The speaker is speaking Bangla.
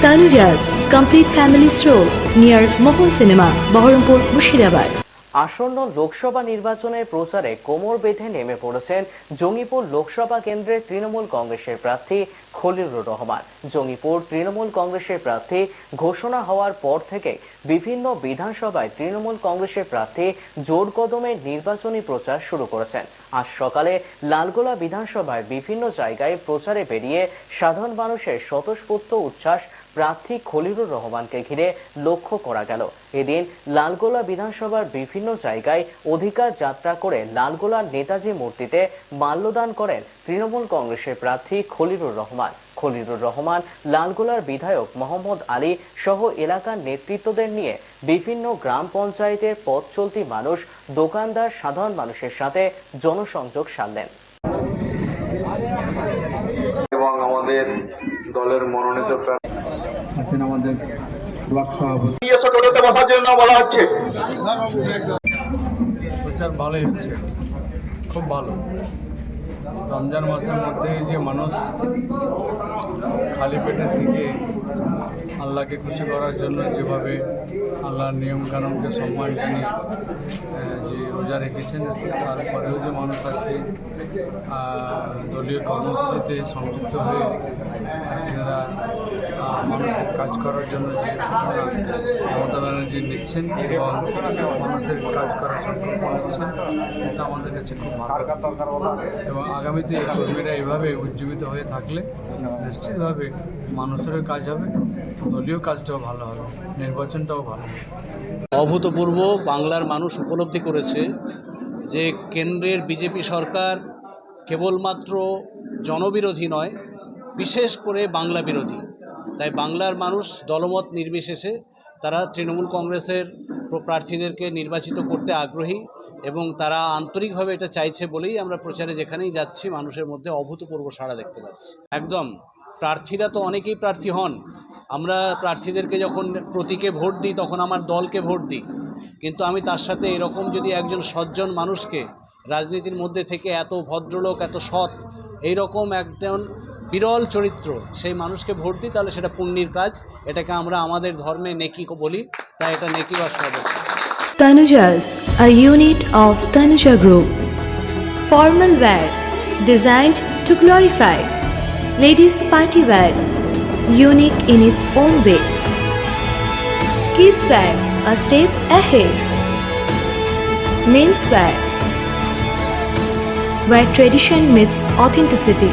Tanuja's complete family stroll near Mohol Cinema, Baharampur, Mushirabad. আসন্ন লোকসভা নির্বাচনের প্রচারে কোমর বেঁধে নেমে পড়েছেন জঙ্গিপুর লোকসভা কেন্দ্রের তৃণমূল কংগ্রেসের প্রার্থী খলিলুর রহমান জঙ্গিপুর তৃণমূল কংগ্রেসের প্রার্থী ঘোষণা হওয়ার পর থেকে বিভিন্ন বিধানসভায় তৃণমূল কংগ্রেসের প্রার্থী জোর কদমে নির্বাচনী প্রচার শুরু করেছেন আজ সকালে লালগোলা বিধানসভায় বিভিন্ন জায়গায় প্রচারে বেরিয়ে সাধারণ মানুষের স্বতঃস্ফূর্ত উচ্ছ্বাস প্রার্থী খলিলুর রহমানকে ঘিরে লক্ষ্য করা গেল। এদিন লালগোলা বিধানসভার বিভিন্ন জায়গায় অধিকার যাত্রা করে লালগোলার নেতাজি মূর্তিতে মাল্যদান করেন তৃণমূল কংগ্রেসের প্রার্থী খলিলুর রহমান। খলিলুর রহমান লালগোলার বিধায়ক মোহাম্মদ আলী সহ এলাকার নেতৃত্বদের নিয়ে বিভিন্ন গ্রাম পঞ্চায়েতের পথ চলতি মানুষ, দোকানদার, সাধারণ মানুষের সাথে জনসংযোগ সারলেন। এবং আমাদের দলের মনোনীত আছেন আমাদের ব্লক সভাপতি। বসার জন্য বলা হচ্ছে। প্রচার ভালোই হচ্ছে। খুব ভালো। রমজান মাসের মধ্যে যে মানুষ খালি পেটে থেকে আল্লাহকে খুশি করার জন্য যেভাবে আল্লাহর নিয়ম কানুনকে সম্মান জানিয়ে যে রোজা রেখেছেন তারপরেও যে মানুষ আজকে দলীয় কর্মসূচিতে সংযুক্ত হয়ে মানুষের কাজ করার জন্য যে মমতা ব্যানার্জি নিচ্ছেন এবং মানুষের কাজ করার সংকল্প নিচ্ছেন এটা আমাদের কাছে খুব এবং আগামীতে কর্মীরা এইভাবে উজ্জীবিত হয়ে থাকলে নিশ্চিতভাবে মানুষেরও কাজ হবে, দলীয় কাজটাও ভালো হবে, নির্বাচনটাও ভালো হবে। অভূতপূর্ব বাংলার মানুষ উপলব্ধি করেছে যে কেন্দ্রের বিজেপি সরকার কেবলমাত্র জনবিরোধী নয়, বিশেষ করে বাংলা বিরোধী। তাই বাংলার মানুষ দলমত নির্বিশেষে তারা তৃণমূল কংগ্রেসের প্রার্থীদেরকে নির্বাচিত করতে আগ্রহী এবং তারা আন্তরিকভাবে এটা চাইছে বলেই আমরা প্রচারে যেখানেই যাচ্ছি, মানুষের মধ্যে অভূতপূর্ব সাড়া দেখতে পাচ্ছি। একদম, প্রার্থীরা তো অনেকেই প্রার্থী হন। আমরা প্রার্থীদেরকে যখন প্রতীকে ভোট দিই, তখন আমার দলকে ভোট দিই। কিন্তু আমি তার সাথে এরকম যদি একজন সজ্জন মানুষকে রাজনীতির মধ্যে থেকে এত ভদ্রলোক, এত সৎ, এইরকম একজন বিরল চরিত্র সেই মানুষকে ভোট দিই তাহলে সেটা পুণ্যের কাজ এটাকে আমরা আমাদের ধর্মে নেকি বলি তাই এটা নেকি বা সব Tanuja's, a unit of Tanuja Group. Formal wear, designed to glorify. Ladies' party wear, unique in its own way. Kids wear, a step ahead. Men's wear, where tradition meets authenticity.